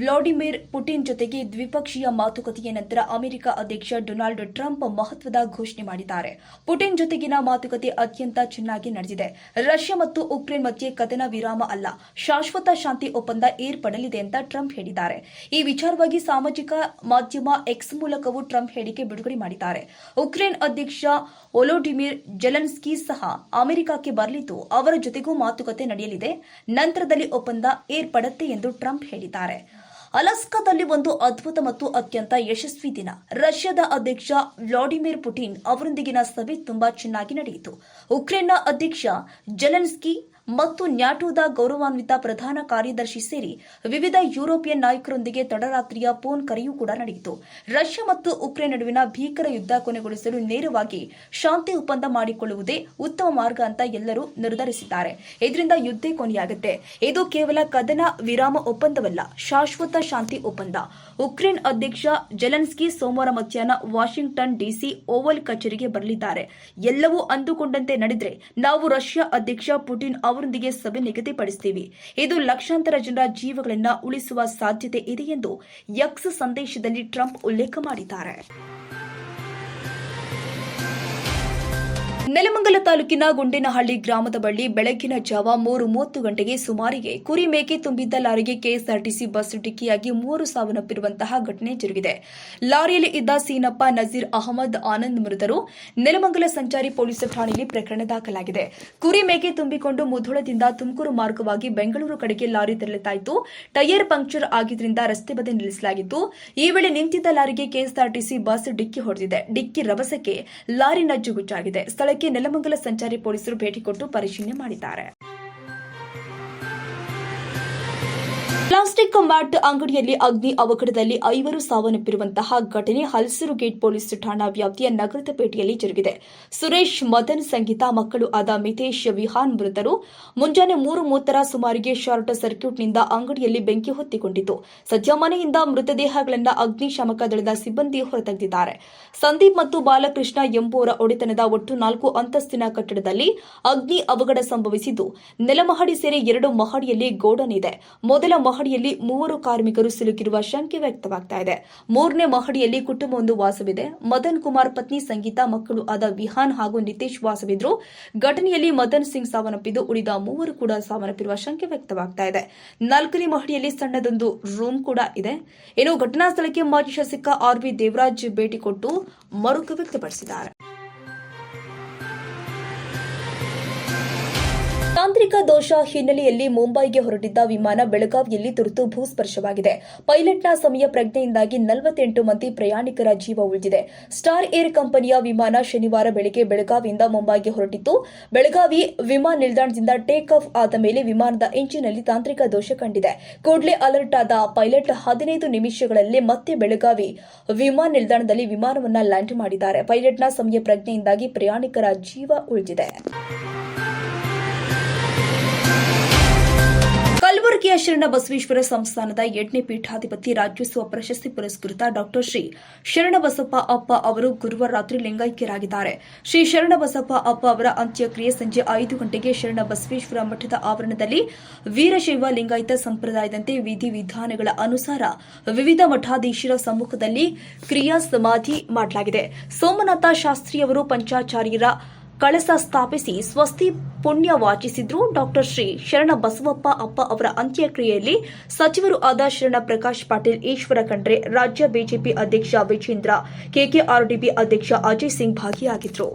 Vladimir Putin ಜೊತೆಗೆ ದ್ವಿಪಕ್ಷೀಯ ಮಾತುಕತೆಯ ನಂತರ ಅಮೆರಿಕ ಅಧ್ಯಕ್ಷ ಡೊನಾಲ್ಡ್ ಟ್ರಂಪ್ ಮಹತ್ವದ ಘೋಷಣೆ ಮಾಡಿದ್ದಾರೆ. ಪುಟಿನ್ ಜೊತೆಗಿನ ಮಾತುಕತೆ ಅತ್ಯಂತ ಚೆನ್ನಾಗಿ ನಡೆದಿದೆ. ರಷ್ಯಾ ಮತ್ತು ಉಕ್ರೇನ್ ಮಧ್ಯೆ ಕದನ ವಿರಾಮ ಅಲ್ಲ. ಶಾಶ್ವತ ಶಾಂತಿ ಒಪ್ಪಂದ ಏರ್ಪಡಲಿದೆ ಅಂತ ಟ್ರಂಪ್ ಹೇಳಿದ್ದಾರೆ. ಈ ವಿಚಾರವಾಗಿ ಸಾಮಾಜಿಕ ಮಾಧ್ಯಮ ಎಕ್ಸ್ ಮೂಲಕವೂ ಟ್ರಂಪ್ ಹೇಳಿಕೆ ಬಿಡುಗಡೆ ಮಾಡಿದ್ದಾರೆ. ಉಕ್ರೇನ್ ಅಧ್ಯಕ್ಷ ಒಲೋಡಿಮಿರ್ ಜೆಲೆನ್ಸ್ಕಿ ಸಹ ಅಮೆರಿಕಕ್ಕೆ ಬರಲಿದ್ದು, ಅವರ ಜೊತೆಗೂ ಮಾತುಕತೆ ನಡೆಯಲಿದೆ. ನಂತರದಲ್ಲಿ ಒಪ್ಪಂದ ಏರ್ಪಡುತ್ತೆ ಎಂದು ಟ್ರಂಪ್ ಹೇಳಿದ್ದಾರೆ. ಅಲಸ್ಕಾದಲ್ಲಿ ಒಂದು ಅದ್ಭುತ ಮತ್ತು ಅತ್ಯಂತ ಯಶಸ್ವಿ ದಿನ. ರಷ್ಯಾದ ಅಧ್ಯಕ್ಷ ವ್ಲಾಡಿಮಿರ್ ಪುಟಿನ್ ಅವರೊಂದಿಗಿನ ಸಭೆ ತುಂಬಾ ಚೆನ್ನಾಗಿ ನಡೆಯಿತು. ಉಕ್ರೇನ್ನ ಅಧ್ಯಕ್ಷ ಜೆಲೆನ್ಸ್ಕಿ ಮತ್ತು ನ್ಯಾಟೋದ ಗೌರವಾನ್ವಿತ ಪ್ರಧಾನ ಕಾರ್ಯದರ್ಶಿ ಸೇರಿ ವಿವಿಧ ಯುರೋಪಿಯನ್ ನಾಯಕರೊಂದಿಗೆ ತಡರಾತ್ರಿಯ ಫೋನ್ ಕರೆಯೂ ಕೂಡ ನಡೆಯಿತು. ರಷ್ಯಾ ಮತ್ತು ಉಕ್ರೇನ್ ನಡುವಿನ ಭೀಕರ ಯುದ್ಧ ಕೊನೆಗೊಳಿಸಲು ನೇರವಾಗಿ ಶಾಂತಿ ಒಪ್ಪಂದ ಮಾಡಿಕೊಳ್ಳುವುದೇ ಉತ್ತಮ ಮಾರ್ಗ ಅಂತ ಎಲ್ಲರೂ ನಿರ್ಧರಿಸಿದ್ದಾರೆ. ಇದರಿಂದ ಯುದ್ಧ ಕೊನೆಯಾಗುತ್ತೆ. ಇದು ಕೇವಲ ಕದನ ವಿರಾಮ ಒಪ್ಪಂದವಲ್ಲ, ಶಾಶ್ವತ ಶಾಂತಿ ಒಪ್ಪಂದ. ಉಕ್ರೇನ್ ಅಧ್ಯಕ್ಷ ಜೆಲೆನ್ಸ್ಕಿ ಸೋಮವಾರ ಮಧ್ಯಾಹ್ನ ವಾಷಿಂಗ್ಟನ್ ಡಿಸಿ ಓವಲ್ ಕಚೇರಿಗೆ ಬರಲಿದ್ದಾರೆ. ಎಲ್ಲವೂ ಅಂದುಕೊಂಡಂತೆ ನಡೆದರೆ ನಾವು ರಷ್ಯಾ ಅಧ್ಯಕ್ಷ ಪುಟಿನ್ ಅವರೊಂದಿಗೆ ಸಭೆ ನಿಗದಿಪಡಿಸುತ್ತೀವಿ ಇದು ಲಕ್ಷಾಂತರ ಜನರ ಜೀವಗಳನ್ನು ಉಳಿಸುವ ಸಾಧ್ಯತೆ ಇದೆ ಎಂದು ಎಕ್ಸ್ ಸಂದೇಶದಲ್ಲಿ ಟ್ರಂಪ್ ಉಲ್ಲೇಖ ಮಾಡಿದ್ದಾರೆ. ನೆಲಮಂಗಲ ತಾಲೂಕಿನ ಗುಂಡಿನಹಳ್ಳಿ ಗ್ರಾಮದ ಬಳಿ ಬೆಳಗಿನ ಜಾವ ಮೂರು ಮೂವತ್ತು ಗಂಟೆಗೆ ಸುಮಾರಿಗೆ ಕುರಿ ಮೇಕೆ ತುಂಬಿದ್ದ ಲಾರಿಗೆ ಕೆಎಸ್ಆರ್ಟಿಸಿ ಬಸ್ ಡಿಕ್ಕಿಯಾಗಿ ಮೂವರು ಸಾವನ್ನಪ್ಪಿರುವಂತಹ ಘಟನೆ ಜರುಗಿದೆ. ಲಾರಿಯಲ್ಲಿ ಇದ್ದ ಸೀನಪ್ಪ ನಜೀರ್ ಅಹಮದ್ ಆನಂದ್ ಮೃತರು ನೆಲಮಂಗಲ ಸಂಚಾರಿ ಪೊಲೀಸ್ ಠಾಣೆಯಲ್ಲಿ ಪ್ರಕರಣ ದಾಖಲಾಗಿದೆ. ಕುರಿ ಮೇಕೆ ತುಂಬಿಕೊಂಡು ಮುಧೋಳದಿಂದ ತುಮಕೂರು ಮಾರ್ಗವಾಗಿ ಬೆಂಗಳೂರು ಕಡೆಗೆ ಲಾರಿ ತೆರಳುತ್ತಾಯಿತು. ಟೈರ್ ಪಂಕ್ಚರ್ ಆಗಿದ್ದರಿಂದ ರಸ್ತೆ ಬದಿ ನಿಲ್ಲಿಸಲಾಗಿತ್ತು. ಈ ವೇಳೆ ನಿಂತಿದ್ದ ಲಾರಿಗೆ ಕೆಎಸ್ಆರ್ಟಿಸಿ ಬಸ್ ಡಿಕ್ಕಿ ಹೊಡೆದಿದೆ. ಡಿಕ್ಕಿ ರಭಸಕ್ಕೆ ಲಾರಿ ನಜ್ಜುಗುಜ್ಜಾಗಿದೆ ಸ್ಥಳಕ್ಕೆ ನೆಲಮಂಗಲ ಸಂಚಾರಿ ಪೊಲೀಸರು ಭೇಟಿ ಕೊಟ್ಟು ಪರಿಶೀಲನೆ ಮಾಡಿದ್ದಾರೆ. ಪ್ಲಾಸ್ಟಿಕ್ ಮ್ಯಾಟ್ ಅಂಗಡಿಯಲ್ಲಿ ಅಗ್ನಿ ಅವಘಡದಲ್ಲಿ ಐವರು ಸಾವನ್ನಪ್ಪಿರುವಂತಹ ಘಟನೆ ಹಲಸೂರು ಗೇಟ್ ಪೊಲೀಸ್ ಠಾಣಾ ವ್ಯಾಪ್ತಿಯ ನಗರದ ಪೇಟೆಯಲ್ಲಿ ಜರುಗಿದೆ. ಸುರೇಶ್, ಮದನ್, ಸಂಗೀತ, ಮಕ್ಕಳು ಆದ ಮಿತೇಶ್, ವಿಹಾನ್ ಮೃತರು. ಮುಂಜಾನೆ ಮೂರು ಮೂವತ್ತರ ಸುಮಾರಿಗೆ ಶಾರ್ಟ್ ಸರ್ಕ್ಯೂಟ್ನಿಂದ ಅಂಗಡಿಯಲ್ಲಿ ಬೆಂಕಿ ಹೊತ್ತಿಕೊಂಡಿತು ಸದ್ಯ ಮನೆಯಿಂದ ಮೃತದೇಹಗಳನ್ನು ಅಗ್ನಿಶಾಮಕ ದಳದ ಸಿಬ್ಬಂದಿ ಹೊರತೆಗೆದಿದ್ದಾರೆ. ಸಂದೀಪ್ ಮತ್ತು ಬಾಲಕೃಷ್ಣ ಎಂಬುವರ ಒಡೆತನದ ಒಟ್ಟು ನಾಲ್ಕು ಅಂತಸ್ತಿನ ಕಟ್ಟಡದಲ್ಲಿ ಅಗ್ನಿ ಅವಘಡ ಸಂಭವಿಸಿದ್ದು, ನೆಲಮಹಡಿ ಸೇರಿ ಎರಡು ಮಹಡಿಯಲ್ಲಿ ಗೋಡನ್ ಇದೆ. ಮೊದಲ ಮಹಡಿಯಲ್ಲಿ ಮೂವರು ಕಾರ್ಮಿಕರು ಸಿಲುಕಿರುವ ಶಂಕೆ ವ್ಯಕ್ತವಾಗ್ತಾ ಇದೆ. ಮೂರನೇ ಮಹಡಿಯಲ್ಲಿ ಕುಟುಂಬವೊಂದು ವಾಸವಿದೆ. ಮದನ್ ಕುಮಾರ್ ಪತ್ನಿ ಸಂಗೀತ, ಮಕ್ಕಳು ಆದ ವಿಹಾನ್ ಹಾಗೂ ನಿತೇಶ್ ವಾಸವಿದ್ರು. ಘಟನೆಯಲ್ಲಿ ಮದನ್ ಸಿಂಗ್ ಸಾವನ್ನಪ್ಪಿದ್ದು, ಉಳಿದ ಮೂವರು ಕೂಡ ಸಾವನ್ನಪ್ಪಿರುವ ಶಂಕೆ ವ್ಯಕ್ತವಾಗ್ತಾ ಇದೆ. ನಾಲ್ಕನೇ ಮಹಡಿಯಲ್ಲಿ ಸಣ್ಣದೊಂದು ರೂಮ್ ಕೂಡ ಇದೆ. ಇನ್ನು ಘಟನಾ ಸ್ಥಳಕ್ಕೆ ಮಾಜಿ ಶಾಸಕ ಆರ್ ವಿ ದೇವರಾಜ್ ಭೇಟಿ ಕೊಟ್ಟು ಮರುಕ ವ್ಯಕ್ತಪಡಿಸಿದ್ದಾರೆ ತಾಂತ್ರಿಕ ದೋಷ ಹಿನ್ನೆಲೆಯಲ್ಲಿ ಮುಂಬೈಗೆ ಹೊರಟಿದ್ದ ವಿಮಾನ ಬೆಳಗಾವಿಯಲ್ಲಿ ತುರ್ತು ಭೂಸ್ಪರ್ಶವಾಗಿದೆ. ಪೈಲಟ್ನ ಸಮಯ ಪ್ರಜ್ಞೆಯಿಂದಾಗಿ ನಲವತ್ತೆಂಟು ಮಂದಿ ಪ್ರಯಾಣಿಕರ ಜೀವ ಉಳಿದಿದೆ. ಸ್ಟಾರ್ ಏರ್ ಕಂಪನಿಯ ವಿಮಾನ ಶನಿವಾರ ಬೆಳಗ್ಗೆ ಬೆಳಗಾವಿಯಿಂದ ಮುಂಬೈಗೆ ಹೊರಟಿತ್ತು. ಬೆಳಗಾವಿ ವಿಮಾನ ನಿಲ್ದಾಣದಿಂದ ಟೇಕ್ ಆಫ್ ಆದ ಮೇಲೆ ವಿಮಾನದ ಇಂಜಿನ್ನಲ್ಲಿ ತಾಂತ್ರಿಕ ದೋಷ ಕಂಡಿದೆ. ಕೂಡಲೇ ಅಲರ್ಟ್ ಆದ ಪೈಲಟ್ ಹದಿನೈದು ನಿಮಿಷಗಳಲ್ಲೇ ಮತ್ತೆ ಬೆಳಗಾವಿ ವಿಮಾನ ನಿಲ್ದಾಣದಲ್ಲಿ ವಿಮಾನವನ್ನು ಲ್ಯಾಂಡ್ ಮಾಡಿದ್ದಾರೆ. ಪೈಲಟ್ನ ಸಮಯ ಪ್ರಜ್ಞೆಯಿಂದಾಗಿ ಪ್ರಯಾಣಿಕರ ಜೀವ ಉಳಿದಿದೆ. ಕಲಬುರಗಿಯ ಶರಣ ಬಸವೇಶ್ವರ ಸಂಸ್ಥಾನದ ಎಂಟನೇ ಪೀಠಾಧಿಪತಿ ರಾಜ್ಯೋತ್ಸವ ಪ್ರಶಸ್ತಿ ಪುರಸ್ಕೃತ ಡಾಕ್ಟರ್ ಶ್ರೀ ಶರಣಬಸಪ್ಪ ಅಪ್ಪ ಅವರು ಗುರುವಾರ ರಾತ್ರಿ ಲಿಂಗೈಕ್ಯರಾಗಿದ್ದಾರೆ ಶ್ರೀ ಶರಣಬಸಪ್ಪ ಅಪ್ಪ ಅವರ ಅಂತ್ಯಕ್ರಿಯೆ ಸಂಜೆ ಐದು ಗಂಟೆಗೆ ಶರಣ ಬಸವೇಶ್ವರ ಮಠದ ಆವರಣದಲ್ಲಿ ವೀರಶೈವ ಲಿಂಗಾಯತ ಸಂಪ್ರದಾಯದಂತೆ ವಿಧಿ ವಿಧಾನಗಳ ಅನುಸಾರ ವಿವಿಧ ಮಠಾಧೀಶರ ಸಮ್ಮುಖದಲ್ಲಿ ಕ್ರಿಯಾ ಸಮಾಧಿ ಮಾಡಲಾಗಿದೆ. ಸೋಮನಾಥ ಶಾಸ್ತ್ರಿಯವರು ಪಂಚಾಚಾರ್ಯರ ಕಳಸ ಸ್ಥಾಪಿಸಿ ಸ್ವಸ್ತಿ ಪುಣ್ಯ ವಾಚಿಸಿದ್ರು ಡಾಕ್ಟರ್ ಶ್ರೀ ಶರಣ ಬಸವಪ್ಪ ಅಪ್ಪ ಅವರ ಅಂತ್ಯಕ್ರಿಯೆಯಲ್ಲಿ ಸಚಿವರು ಆದ ಶರಣ ಪ್ರಕಾಶ್ ಪಾಟೀಲ್, ಈಶ್ವರ ಖಂಡ್ರೆ, ರಾಜ್ಯ ಬಿಜೆಪಿ ಅಧ್ಯಕ್ಷ ವಿಜೇಂದ್ರ ಕೆಕೆಆರ್ಡಿಬಿ ಅಧ್ಯಕ್ಷ ಅಜಯ್ ಸಿಂಗ್ ಭಾಗಿಯಾಗಿದ್ರು.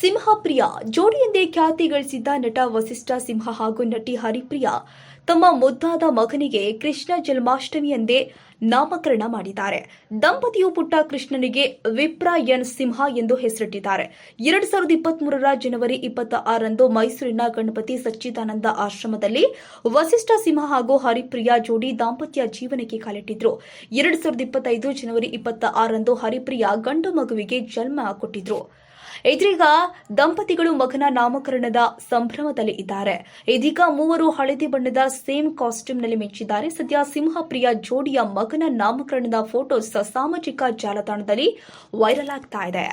ಸಿಂಹಪ್ರಿಯ, ಜೋಡಿಯಂದೇ ಖ್ಯಾತಿ ಗಳಿಸಿದ್ದ ನಟ ವಸಿಷ್ಠ ಸಿಂಹ ಹಾಗೂ ನಟಿ ಹರಿಪ್ರಿಯಾ ತಮ್ಮ ಮುದ್ದಾದ ಮಗನಿಗೆ ಕೃಷ್ಣ ಜನ್ಮಾಷ್ಟಮಿಯಂದೇ ನಾಮಕರಣ ಮಾಡಿದ್ದಾರೆ. ದಂಪತಿಯು ಪುಟ್ಟ ಕೃಷ್ಣನಿಗೆ ವಿಪ್ರ ಎನ್ ಸಿಂಹ ಎಂದು ಹೆಸರಿಟ್ಟಿದ್ದಾರೆ. ಎರಡ್ ಸಾವಿರದ ಇಪ್ಪತ್ಮೂರರ ಜನವರಿ ಇಪ್ಪತ್ತ ಆರರಂದು ಮೈಸೂರಿನ ಗಣಪತಿ ಸಚ್ಚಿದಾನಂದ ಆಶ್ರಮದಲ್ಲಿ ವಸಿಷ್ಠ ಸಿಂಹ ಹಾಗೂ ಹರಿಪ್ರಿಯಾ ಜೋಡಿ ದಾಂಪತ್ಯ ಜೀವನಕ್ಕೆ ಕಾಲಿಟ್ಟಿದ್ರು. ಎರಡ್ ಸಾವಿರದ ಇಪ್ಪತ್ತೈದು ಜನವರಿ ಇಪ್ಪತ್ತ ಆರರಂದು ಹರಿಪ್ರಿಯಾ ಗಂಡು ಮಗುವಿಗೆ ಜನ್ಮ ಕೊಟ್ಟಿದ್ರು. ಇದೀಗ ದಂಪತಿಗಳು ಮಗನ ನಾಮಕರಣದ ಸಂಭ್ರಮದಲ್ಲಿ ಇದ್ದಾರೆ. ಇದೀಗ ಮೂವರು ಹಳದಿ ಬಣ್ಣದ ಸೇಮ್ ಕಾಸ್ಟ್ಯೂಮ್ನಲ್ಲಿ ಮೆಚ್ಚಿದ್ದಾರೆ. ಸದ್ಯ ಸಿಂಹಪ್ರಿಯ ಜೋಡಿಯ ಮಗನ ನಾಮಕರಣದ ಫೋಟೋಸ್ ಸಾಮಾಜಿಕ ಜಾಲತಾಣದಲ್ಲಿ ವೈರಲ್ ಆಗ್ತಾ ಇದೆ.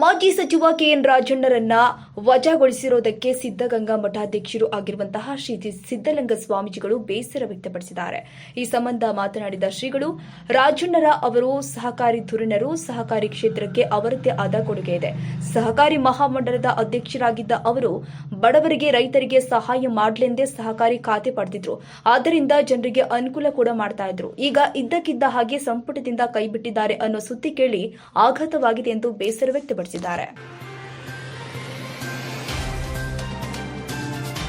ಮಾಜಿ ಸಚಿವ ಕೆಎನ್ ರಾಜಣ್ಣರನ್ನ ವಜಾಗೊಳಿಸಿರುವುದಕ್ಕೆ ಸಿದ್ದಗಂಗಾ ಮಠಾಧ್ಯಕ್ಷರು ಆಗಿರುವಂತಹ ಶ್ರೀ ಸಿದ್ದಲಿಂಗ ಸ್ವಾಮೀಜಿಗಳು ಬೇಸರ ವ್ಯಕ್ತಪಡಿಸಿದ್ದಾರೆ. ಈ ಸಂಬಂಧ ಮಾತನಾಡಿದ ಶ್ರೀಗಳು, ರಾಜಣ್ಣರ ಅವರು ಸಹಕಾರಿ ಧುರೀಣರು ಸಹಕಾರಿ ಕ್ಷೇತ್ರಕ್ಕೆ ಅವರದ್ದೇ ಆದ ಕೊಡುಗೆ ಇದೆ. ಸಹಕಾರಿ ಮಹಾಮಂಡಲದ ಅಧ್ಯಕ್ಷರಾಗಿದ್ದ ಅವರು ಬಡವರಿಗೆ ರೈತರಿಗೆ ಸಹಾಯ ಮಾಡಲೆಂದೇ ಸಹಕಾರಿ ಖಾತೆ ಪಡೆದಿದ್ರು. ಆದ್ದರಿಂದ ಜನರಿಗೆ ಅನುಕೂಲ ಕೂಡ ಮಾಡ್ತಾ ಇದ್ರು. ಈಗ ಇದ್ದಕ್ಕಿದ್ದ ಹಾಗೆ ಸಂಪುಟದಿಂದ ಕೈಬಿಟ್ಟಿದ್ದಾರೆ ಅನ್ನೋ ಸುದ್ದಿ ಕೇಳಿ ಆಘಾತವಾಗಿದೆ ಎಂದು ಬೇಸರ ವ್ಯಕ್ತಪಡಿಸಿದ್ದಾರೆ.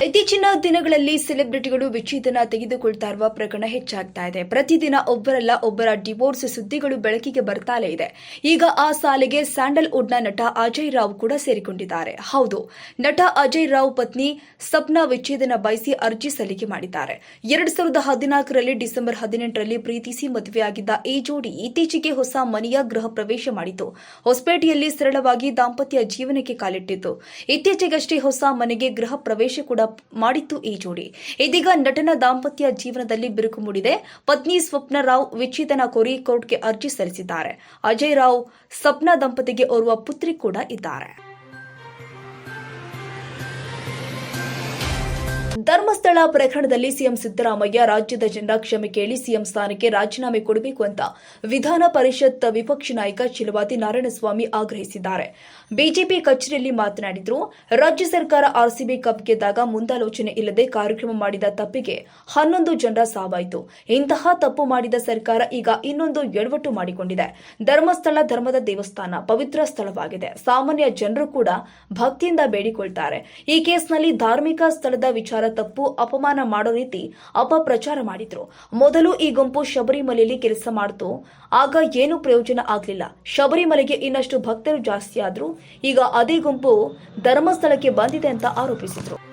ಇತ್ತೀಚಿನ ದಿನಗಳಲ್ಲಿ ಸೆಲೆಬ್ರಿಟಿಗಳು ವಿಚ್ಛೇದನ ತೆಗೆದುಕೊಳ್ತಾ ಇರುವ ಪ್ರಕರಣ ಹೆಚ್ಚಾಗ್ತಾ ಇದೆ. ಪ್ರತಿದಿನ ಒಬ್ಬರಲ್ಲ ಒಬ್ಬರ ಡಿವೋರ್ಸ್ ಸುದ್ದಿಗಳು ಬೆಳಕಿಗೆ ಬರ್ತಾಲೇ ಇದೆ. ಈಗ ಆ ಸಾಲಿಗೆ ಸ್ಯಾಂಡಲ್ವುಡ್ನ ನಟ ಅಜಯ್ ರಾವ್ ಕೂಡ ಸೇರಿಕೊಂಡಿದ್ದಾರೆ. ಹೌದು, ನಟ ಅಜಯ್ ರಾವ್ ಪತ್ನಿ ಸಪ್ನಾ ವಿಚ್ಛೇದನ ಬಯಸಿ ಅರ್ಜಿ ಸಲ್ಲಿಕೆ ಮಾಡಿದ್ದಾರೆ. ಎರಡ್ ಸಾವಿರದ ಹದಿನಾಲ್ಕರಲ್ಲಿ ಡಿಸೆಂಬರ್ ಹದಿನೆಂಟರಲ್ಲಿ ಪ್ರೀತಿಸಿ ಮದುವೆಯಾಗಿದ್ದ ಈ ಜೋಡಿ ಇತ್ತೀಚೆಗೆ ಹೊಸ ಮನೆಯ ಗೃಹ ಪ್ರವೇಶ ಮಾಡಿತು. ಹೊಸಪೇಟೆಯಲ್ಲಿ ಸರಳವಾಗಿ ದಾಂಪತ್ಯ ಜೀವನಕ್ಕೆ ಕಾಲಿಟ್ಟಿತ್ತು. ಇತ್ತೀಚೆಗಷ್ಟೇ ಹೊಸ ಮನೆಗೆ ಗೃಹ ಪ್ರವೇಶ ಕೂಡ ಮಾಡಿತ್ತು ಈ ಜೋಡಿ. ಇದೀಗ ನಟನ ದಾಂಪತ್ಯ ಜೀವನದಲ್ಲಿ ಬಿರುಕು ಮೂಡಿದೆ. ಪತ್ನಿ ಸ್ವಪ್ನ ರಾವ್ ವಿಚ್ಛೇದನ ಕೋರಿ ಕೋರ್ಟ್ಗೆ ಅರ್ಜಿ ಸಲ್ಲಿಸಿದ್ದಾರೆ. ಅಜಯ್ ರಾವ್ ಸ್ವಪ್ನ ದಂಪತಿಗೆ ಓರ್ವ ಪುತ್ರಿ ಕೂಡ ಇದ್ದಾರೆ. ಧರ್ಮಸ್ಥಳ ಪ್ರಕರಣದಲ್ಲಿ ಸಿಎಂ ಸಿದ್ದರಾಮಯ್ಯ ರಾಜ್ಯದ ಜನರ ಕ್ಷಮೆ ಕೇಳಿ ಸಿಎಂ ಸ್ಥಾನಕ್ಕೆ ರಾಜೀನಾಮೆ ಕೊಡಬೇಕು ಅಂತ ವಿಧಾನ ಪರಿಷತ್ ವಿಪಕ್ಷ ನಾಯಕ ಚಿಲವಾದಿ ನಾರಾಯಣಸ್ವಾಮಿ ಆಗ್ರಹಿಸಿದ್ದಾರೆ. ಬಿಜೆಪಿ ಕಚೇರಿಯಲ್ಲಿ ಮಾತನಾಡಿದ್ರು, ರಾಜ್ಯ ಸರ್ಕಾರ ಆರ್ಸಿಬಿ ಕಪ್ ಗೆದ್ದಾಗ ಮುಂದಾಲೋಚನೆ ಇಲ್ಲದೆ ಕಾರ್ಯಕ್ರಮ ಮಾಡಿದ ತಪ್ಪಿಗೆ ಹನ್ನೊಂದು ಜನರ ಸಾವಾಯಿತು. ಇಂತಹ ತಪ್ಪು ಮಾಡಿದ ಸರ್ಕಾರ ಈಗ ಇನ್ನೊಂದು ಎಡವಟ್ಟು ಮಾಡಿಕೊಂಡಿದೆ. ಧರ್ಮಸ್ಥಳ ಧರ್ಮದ ದೇವಸ್ಥಾನ ಪವಿತ್ರ ಸ್ಥಳವಾಗಿದೆ. ಸಾಮಾನ್ಯ ಜನರು ಕೂಡ ಭಕ್ತಿಯಿಂದ ಬೇಡಿಕೊಳ್ತಾರೆ. ಈ ಕೇಸ್ನಲ್ಲಿ ಧಾರ್ಮಿಕ ಸ್ಥಳದ ವಿಚಾರ ತಪ್ಪು, ಅಪಮಾನ ಮಾಡೋ ರೀತಿ ಅಪಪ್ರಚಾರ ಮಾಡಿದ್ರು. ಮೊದಲು ಈ ಗುಂಪು ಶಬರಿಮಲೆಯಲ್ಲಿ ಕೆಲಸ ಮಾಡ್ತು. ಆಗ ಏನು ಪ್ರಯೋಜನ ಆಗಲಿಲ್ಲ. ಶಬರಿಮಲೆಗೆ ಇನ್ನಷ್ಟು ಭಕ್ತರು ಜಾಸ್ತಿ ಆದ್ರು. ಈಗ ಅದೇ ಗುಂಪು ಧರ್ಮಸ್ಥಳಕ್ಕೆ ಬಂದಿದೆ ಅಂತ ಆರೋಪಿಸಿದ್ರು.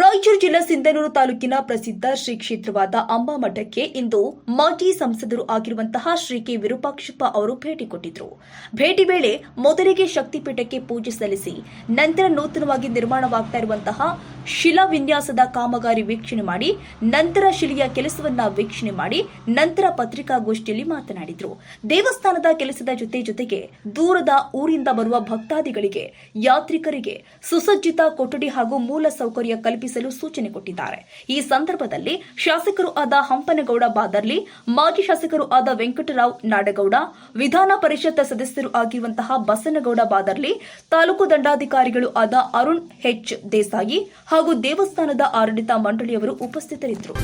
ರಾಯಚೂರು ಜಿಲ್ಲಾ ಸಿಂಧನೂರು ತಾಲೂಕಿನ ಪ್ರಸಿದ್ಧ ಶ್ರೀ ಕ್ಷೇತ್ರವಾದ ಅಂಬಾ ಮಠಕ್ಕೆ ಇಂದು ಮಾಜಿ ಸಂಸದರು ಆಗಿರುವಂತಹ ಶ್ರೀ ಕೆ ವಿರೂಪಾಕ್ಷಪ್ಪ ಅವರು ಭೇಟಿ ಕೊಟ್ಟಿದ್ರು. ಭೇಟಿ ವೇಳೆ ಮೊದಲಿಗೆ ಶಕ್ತಿಪೀಠಕ್ಕೆ ಪೂಜೆ ಸಲ್ಲಿಸಿ, ನಂತರ ನೂತನವಾಗಿ ನಿರ್ಮಾಣವಾಗ್ತಾ ಇರುವಂತಹ ಶಿಲಾ ವಿನ್ಯಾಸದ ಕಾಮಗಾರಿ ವೀಕ್ಷಣೆ ಮಾಡಿ, ನಂತರ ಶಿಲೆಯ ಕೆಲಸವನ್ನ ವೀಕ್ಷಣೆ ಮಾಡಿ, ನಂತರ ಪತ್ರಿಕಾಗೋಷ್ಠಿಯಲ್ಲಿ ಮಾತನಾಡಿದರು. ದೇವಸ್ಥಾನದ ಕೆಲಸದ ಜೊತೆ ಜೊತೆಗೆ ದೂರದ ಊರಿಂದ ಬರುವ ಭಕ್ತಾದಿಗಳಿಗೆ, ಯಾತ್ರಿಕರಿಗೆ ಸುಸಜ್ಜಿತ ಕೊಠಡಿ ಹಾಗೂ ಮೂಲ ಸೌಕರ್ಯ ಕಲ್ಪಿಸಲು ಸೂಚನೆ ಕೊಟ್ಟಿದ್ದಾರೆ. ಈ ಸಂದರ್ಭದಲ್ಲಿ ಶಾಸಕರು ಆದ ಹಂಪನಗೌಡ ಬಾದರ್ಲಿ, ಮಾಜಿ ಶಾಸಕರು ಆದ ವೆಂಕಟರಾವ್ ನಾಡಗೌಡ, ವಿಧಾನ ಪರಿಷತ್ ಸದಸ್ಯರು ಆಗಿರುವಂತಹ ಬಸನಗೌಡ ಬಾದರ್ಲಿ, ತಾಲೂಕು ದಂಡಾಧಿಕಾರಿಗಳು ಆದ ಅರುಣ್ ಹೆಚ್ ದೇಸಾಯಿ ಹಾಗೂ ದೇವಸ್ಥಾನದ ಆಡಳಿತ ಮಂಡಳಿಯವರು ಉಪಸ್ಥಿತರಿದ್ದರು.